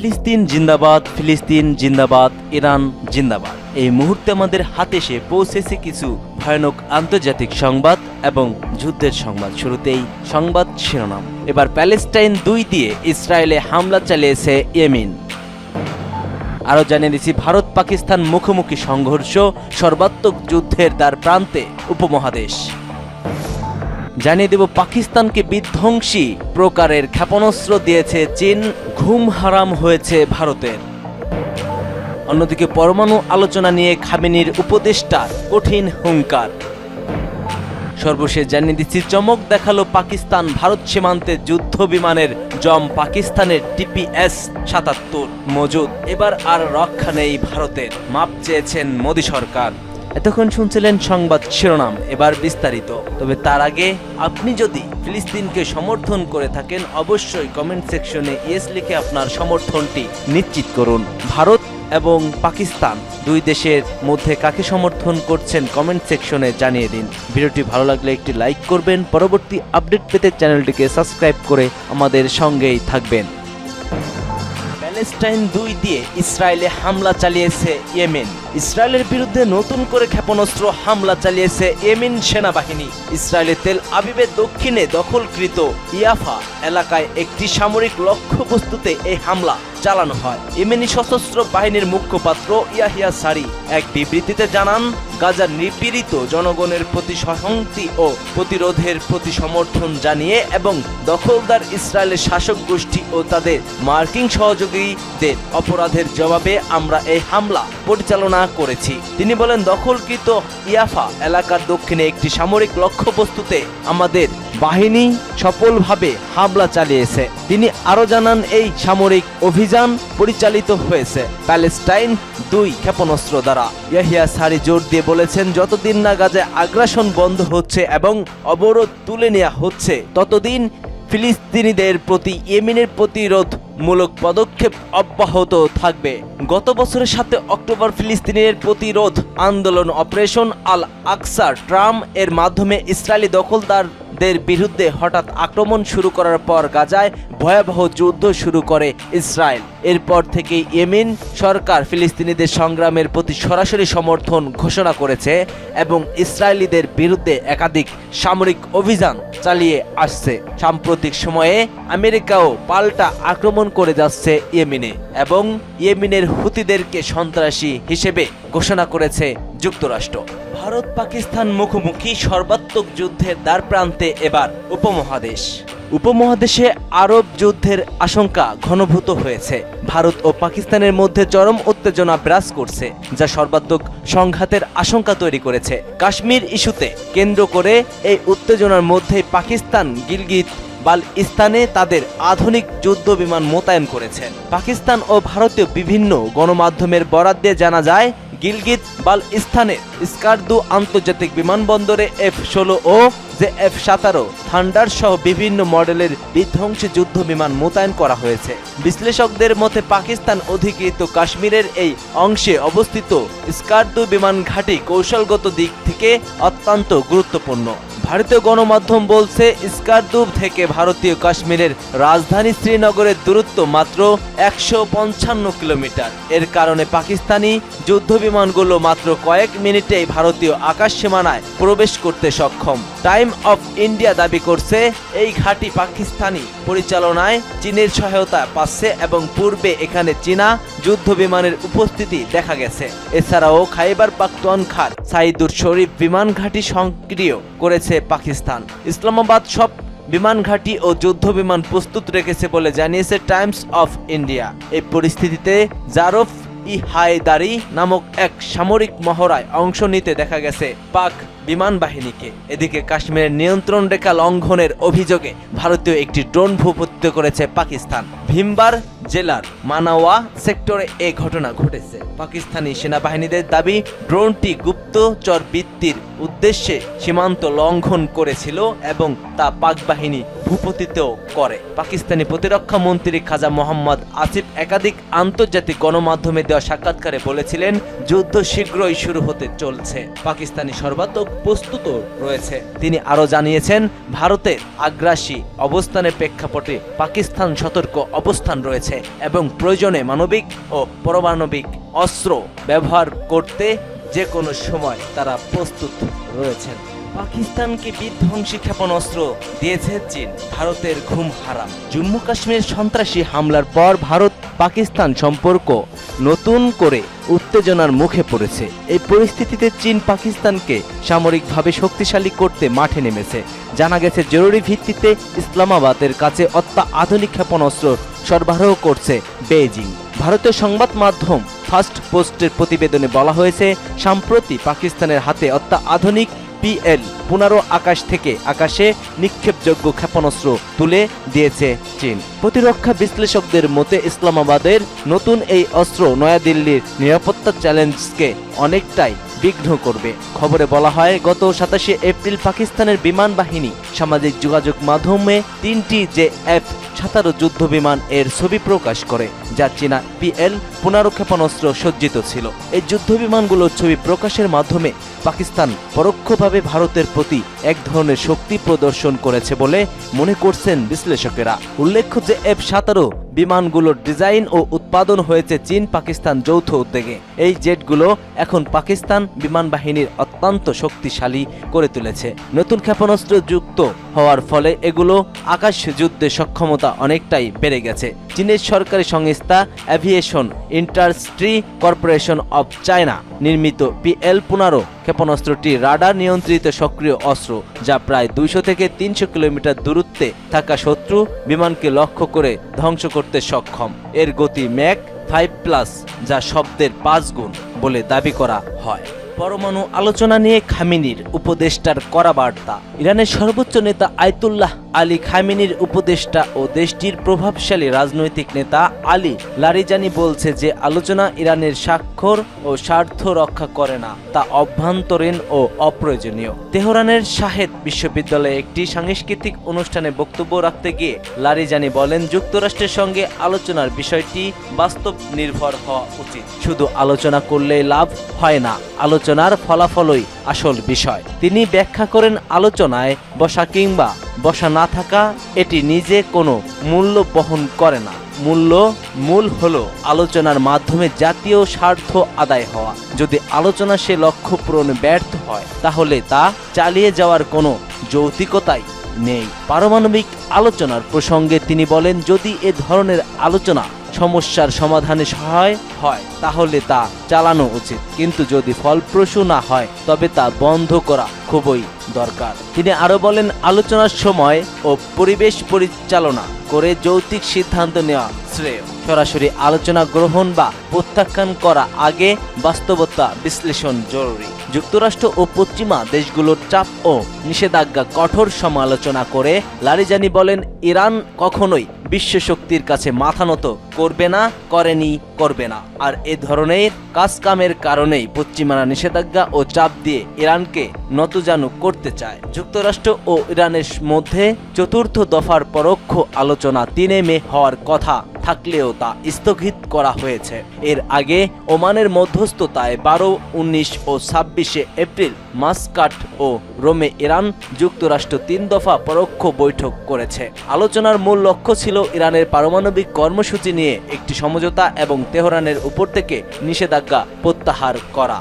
ফিলিস্তিন জিন্দাবাদ ফিলিস্তিন জিন্দাবাদ, ইরান জিন্দাবাদ। এই মুহূর্তে আমাদের হাতে এসে পৌঁছেছে কিছু ভয়ানক আন্তর্জাতিক সংবাদ এবং যুদ্ধের সংবাদ শুরুতেই সংবাদ শিরোনাম। এবার প্যালেস্টাইন দুই দিয়ে ইসরায়েলে হামলা চালিয়েছে ইয়েমিন। আরও জানিয়ে দিচ্ছি, ভারত পাকিস্তান মুখোমুখি সংঘর্ষ সর্বাত্মক যুদ্ধের দ্বার প্রান্তে উপমহাদেশ। জানিয়ে দেব, পাকিস্তানকে বিধ্বংসী প্রকারের ক্ষেপণাস্ত্র দিয়েছে চীন, ঘুম হারাম হয়েছে ভারতের। অন্যদিকে পরমাণু আলোচনা নিয়ে খামেনির উপদেষ্টা কঠিন হুঙ্কার। সর্বশেষ জানিয়ে দিচ্ছি, চমক দেখাল পাকিস্তান ভারত সীমান্তে যুদ্ধ বিমানের জম পাকিস্তানের টিপিএস সাতাত্তর মজুদ। এবার আর রক্ষা নেই ভারতের, মাপ চেয়েছেন মোদী সরকার। এতক্ষণ শুনছিলেন সংবাদ শিরোনাম, এবার বিস্তারিত। তবে তার আগে আপনি যদি ফিলিস্তিনকে সমর্থন করে থাকেন, অবশ্যই কমেন্ট সেকশনে ইয়েস লিখে আপনার সমর্থনটি নিশ্চিত করুন। ভারত এবং পাকিস্তান দুই দেশের মধ্যে কাকে সমর্থন করছেন কমেন্ট সেকশনে জানিয়ে দিন। ভিডিওটি ভালো লাগলে একটি লাইক করবেন। পরবর্তী আপডেট পেতে চ্যানেলটিকে সাবস্ক্রাইব করে আমাদের সঙ্গেই থাকবেন। প্যালেস্টাইন দুই দিয়ে ইসরায়েলে হামলা চালিয়েছে ইয়েমেন। ইসরায়েলের বিরুদ্ধে নতুন করে ক্ষেপণাস্ত্র হামলা চালিয়েছে ইয়েমেন সেনাবাহিনী। ইসরায়েলের তেল আবিবের দক্ষিণে দখলকৃত ইয়াফা এলাকায় একটি সামরিক লক্ষ্যবস্তুতে এই হামলা চালানো হয়। ইয়েমেনি সশস্ত্র বাহিনীর মুখপাত্র ইয়াহিয়া সারি এক বিবৃতিতে জানান, গাজার নিপীড়িত জনগণের প্রতি সহংতি ও প্রতিরোধের প্রতি সমর্থন জানিয়ে এবং দখলদার ইসরায়েলের শাসক গোষ্ঠী ও তাদের মার্কিং সহযোগীদের অপরাধের জবাবে আমরা এই হামলা পরিচালনা করেছি। তিনি বলেন, দখলকৃত ইয়াফা এলাকার দক্ষিণে একটি সামরিক লক্ষ্যবস্তুতে আমাদের বাহিনী সফলভাবে হামলা চালিয়েছে। তিনি আরও জানান, এই সামরিক অভিযান পরিচালিত হয়েছে প্যালেস্টাইন দুই ক্ষেপণাস্ত্র দ্বারা। ইয়াহিয়া সারি জোর দিয়ে বলেছেন, যতদিন না গাজায় আগ্রাসন বন্ধ হচ্ছে এবং অবরোধ তুলে নেওয়া হচ্ছে, ততদিন ফিলিস্তিনিদের প্রতি, ইয়েমেনের প্রতিরোধ মূলক পদক্ষেপ অব্যাহত থাকবে। গত বছরের সাথে অক্টোবর ফিলিস্তিনের প্রতিরোধ আন্দোলন অপারেশন আল আকসার ট্রাম এর মাধ্যমে ইসরায়েলি দখলদারদের বিরুদ্ধে হঠাৎ আক্রমণ শুরু করার পর গাজায় ভয়াবহ যুদ্ধ শুরু করে ইসরায়েল। এরপর থেকে ইয়েমেন সরকার ফিলিস্তিনিদের সংগ্রামের প্রতি সরাসরি সমর্থন ঘোষণা করেছে এবং ইসরায়েলিদের বিরুদ্ধে একাধিক সামরিক অভিযান চালিয়ে আসছে। সাম্প্রতিক সময়ে আমেরিকাও পাল্টা আক্রমণ করে যাচ্ছে ইয়েমেনে এবং ইয়েমেনের হুতিদেরকে সন্ত্রাসী হিসেবে ঘোষণা করেছে যুক্তরাষ্ট্র। ভারত পাকিস্তান মুখোমুখি সর্বাত্মক যুদ্ধের দ্বার প্রান্তে এবার উপমহাদেশ। উপমহাদেশে আরব যুদ্ধের আশঙ্কা ঘনভূত হয়েছে। ভারত ও পাকিস্তানের মধ্যে চরম উত্তেজনা বিরাজ করছে, যা সর্বাত্মক সংঘাতের আশঙ্কা তৈরি করেছে। কাশ্মীর ইস্যুতে কেন্দ্র করে এই উত্তেজনার মধ্যে পাকিস্তান গিলগিত বালস্তানে তাদের আধুনিক যুদ্ধ বিমান মোতায়েন করেছেন পাকিস্তান ও ভারতীয় বিভিন্ন গণমাধ্যমের বরাদ দিয়ে জানা যায়, গিলগিত বালস্তানের স্কারদু আন্তর্জাতিক বিমানবন্দরে এফ ষোলো ও যে এফ সতেরো থান্ডার সহ বিভিন্ন মডেলের বিধ্বংসী যুদ্ধ বিমান মোতায়েন করা হয়েছে। বিশ্লেষকদের মতে পাকিস্তান অধিকৃত কাশ্মীরের এই অংশে অবস্থিত স্কারদু বিমান ঘাঁটি কৌশলগত দিক থেকে অত্যন্ত গুরুত্বপূর্ণ। ভারতীয় গণমাধ্যম বলছে স্কারদুব থেকে ভারতীয় কাশ্মীরের রাজধানী শ্রীনগরের দূরত্ব মাত্র একশো পঞ্চান্ন কিলোমিটার। এর কারণে পাকিস্তানি যুদ্ধ বিমানগুলো মাত্র কয়েক মিনিটেই ভারতীয় আকাশ সীমানায় প্রবেশ করতে সক্ষম। টাইম অফ ইন্ডিয়া দাবি করছে, এই ঘাঁটি পাকিস্তানি পরিচালনায় চীনের সহায়তা পাচ্ছে এবং পূর্বে এখানে চীনা যুদ্ধ বিমানের উপস্থিতি দেখা গেছে। এছাড়াও খাইবার পাখতুনখার সাইদুর শরীফ বিমান ঘাঁটি সক্রিয় করেছে পাকিস্তান। ইসলামাবাদ সব বিমান ঘাঁটি ও যুদ্ধ বিমান প্রস্তুত রেখেছে বলে জানিয়েছে টাইমস অফ ইন্ডিয়া এই পরিস্থিতিতে জারফ ই হায়দারি নামক এক সামরিক মহড়ায় অংশ নিতে দেখা গেছে পাক বিমান বাহিনীকে। এদিকে কাশ্মীরের নিয়ন্ত্রণ রেখা লঙ্ঘনের অভিযোগে ভারতীয় একটি ড্রোন ভূপতিত করেছে পাকিস্তান। ভিমবার জেলার মানাওয়া সেক্টরে এ ঘটনা ঘটেছে। পাকিস্তানি সেনাবাহিনীদের দাবি, ড্রোনটি গুপ্তচর বৃত্তির উদ্দেশ্যে সীমান্ত লঙ্ঘন করেছিল এবং তা পাক বাহিনী ভূপতিত করে। পাকিস্তানি প্রতিরক্ষা মন্ত্রী খাজা মোহাম্মদ আসিফ একাধিক আন্তর্জাতিক গণমাধ্যমে দেওয়া সাক্ষাৎকারে বলেছিলেন, যুদ্ধ শীঘ্রই শুরু হতে চলছে। পাকিস্তানি সর্বাত্মক প্রস্তুত রয়েছে। তিনি আরও জানিয়েছেন, ভারতের আগ্রাসী অবস্থানের প্রেক্ষাপটে পাকিস্তান সতর্ক অবস্থান রয়েছে এবং প্রয়োজনে মানবিক ও পরমাণবিক অস্ত্র ব্যবহার করতে যে কোনো সময় তারা প্রস্তুত রয়েছেন। পাকিস্তানকে বিধ্বংসী ক্ষেপণাস্ত্র দিয়েছে চীন, ভারতের ঘুম হারাম। জম্মু কাশ্মীর সন্ত্রাসী হামলার পর ভারত পাকিস্তান সম্পর্ক নতুন করে উত্তেজনার মুখে পড়েছে। এই পরিস্থিতিতে চীন পাকিস্তানকে সামরিকভাবে শক্তিশালী করতে মাঠে নেমেছে। জানা গেছে, জরুরি ভিত্তিতে ইসলামাবাদের কাছে অত্যাধুনিক ক্ষেপণাস্ত্র সরবরাহ করছে বেইজিং। ভারতীয় সংবাদ মাধ্যম ফার্স্ট পোস্টের প্রতিবেদনে বলা হয়েছে, সম্প্রতি পাকিস্তানের হাতে অত্যাধুনিক পিএল পুনরো আকাশ থেকে আকাশে নিক্ষেপযোগ্য ক্ষেপণাস্ত্র তুলে দিয়েছে চীন। প্রতিরক্ষা বিশ্লেষকদের মতে, ইসলামাবাদের নতুন এই অস্ত্র নয়াদিল্লির নিরাপত্তা চ্যালেঞ্জকে অনেকটাই বিঘ্ন করবে। খবরে বলা হয়, গত সাতাশে এপ্রিল পাকিস্তানের বিমান বাহিনী সামাজিক যোগাযোগ মাধ্যমে তিনটি যে অ্যাপ সাতারো যুদ্ধ বিমান এর ছবি প্রকাশ করে, যা চীনা পিএল পুনরু সজ্জিত ছিল। এই যুদ্ধ বিমানগুলোর ছবি প্রকাশের মাধ্যমে পাকিস্তান পরোক্ষভাবে ভারতের প্রতি এক ধরনের শক্তি প্রদর্শন করেছে বলে মনে করছেন বিশ্লেষকেরা। উল্লেখ্য যে এফ সাতারো বিমানগুলোর ডিজাইন ও উৎপাদন হয়েছে চীন পাকিস্তান যৌথ উদ্যোগে। এই জেটগুলো এখন পাকিস্তান বিমান বাহিনীর অত্যন্ত শক্তিশালী করে তুলেছে। নতুন ক্ষেপণাস্ত্র যুক্ত হওয়ার ফলে এগুলো আকাশ যুদ্ধে সক্ষমতা অনেকটাই বেড়ে গেছে। চীনের সরকারি সংস্থা aviation industry corporation of China নির্মিত পিএল পুনারো ক্ষেপণাস্ত্রটি রাডার নিয়ন্ত্রিত সক্রিয় অস্ত্র, যা প্রায় দুইশো থেকে তিনশো কিলোমিটার দূরত্বে থাকা শত্রু বিমানকে লক্ষ্য করে ধ্বংস করতে সক্ষম। এর গতি ম্যাক ফাইভ প্লাস, যা শব্দের পাঁচ গুণ বলে দাবি করা হয়। পরমাণু আলোচনা নিয়ে খামিনির উপদেষ্টার করা বার্তা। ইরানের সর্বোচ্চ নেতা আয়তুল্লাহ আলী খামিনির উপদেষ্টা ও দেশটির প্রভাবশালী রাজনৈতিক নেতা আলী লারিজানি বলছে যে আলোচনা ইরানের স্বাক্ষর ও স্বার্থ রক্ষা করে না, তা অভ্যন্তরীণ ও অপ্রয়োজনীয়। তেহরানের শাহেদ বিশ্ববিদ্যালয়ে একটি সাংস্কৃতিক অনুষ্ঠানে বক্তব্য রাখতে গিয়ে লারিজানি বলেন, যুক্তরাষ্ট্রের সঙ্গে আলোচনার বিষয়টি বাস্তব নির্ভর হওয়া উচিত। শুধু আলোচনা করলে লাভ হয় না, আলোচনার ফলাফলই আসল বিষয়। তিনি ব্যাখ্যা করেন আলোচনায় বসা কিংবা বসা না থাকা, এটি নিজে কোনো মূল্য বহন করে না। মূল্য, মূল হলো আলোচনার মাধ্যমে জাতীয় স্বার্থ আদায় হওয়া। যদি আলোচনা সে লক্ষ্য পূরণে ব্যর্থ হয়, তাহলে তা চালিয়ে যাওয়ার কোনো যৌতিকতাই নেই। পারমাণবিক আলোচনার প্রসঙ্গে তিনি বলেন, যদি এ ধরনের আলোচনা সমস্যার সমাধানে সহায় হয়, তাহলে তা চালানো উচিত। কিন্তু যদি ফলপ্রসূ না হয়, তবে তা বন্ধ করা খুবই দরকার। তিনি আরও বলেন, আলোচনার সময় ও পরিবেশ পরিচালনা করে যৌতিক সিদ্ধান্ত নেওয়া শ্রেয়। সরাসরি আলোচনা গ্রহণ বা প্রত্যাখ্যান করা আগে বাস্তবতা বিশ্লেষণ জরুরি। যুক্তরাষ্ট্র ও পশ্চিমা দেশগুলোর চাপ ও নিষেধাজ্ঞা কঠোর সমালোচনা করে লারিজানি বলেন, ইরান কখনোই বিশ্ব শক্তির কাছে মাথা নত করবে না, করেনি, করবে না। আর এ ধরনের কাজকামের কারণেই পশ্চিমারা নিষেধাজ্ঞা ও চাপ দিয়ে ইরানকে নতজানু করতে চায়। যুক্তরাষ্ট্র ও ইরানের মধ্যে চতুর্থ দফার পরোক্ষ আলোচনা তিনে মে হওয়ার কথা থাকলেও তা স্থগিত করা হয়েছে। এর আগে ওমানের মধ্যস্থতায় বারো, উনিশ ও ছাব্বিশে এপ্রিল মাসকাট ও রোমে ইরান যুক্তরাষ্ট্র তিন দফা পরোক্ষ বৈঠক করেছে। আলোচনার মূল লক্ষ্য ছিল ইরানের পারমাণবিক কর্মসূচি নিয়ে একটি সমঝোতা এবং তেহরানের উপর থেকে নিষেধাজ্ঞা প্রত্যাহার করা।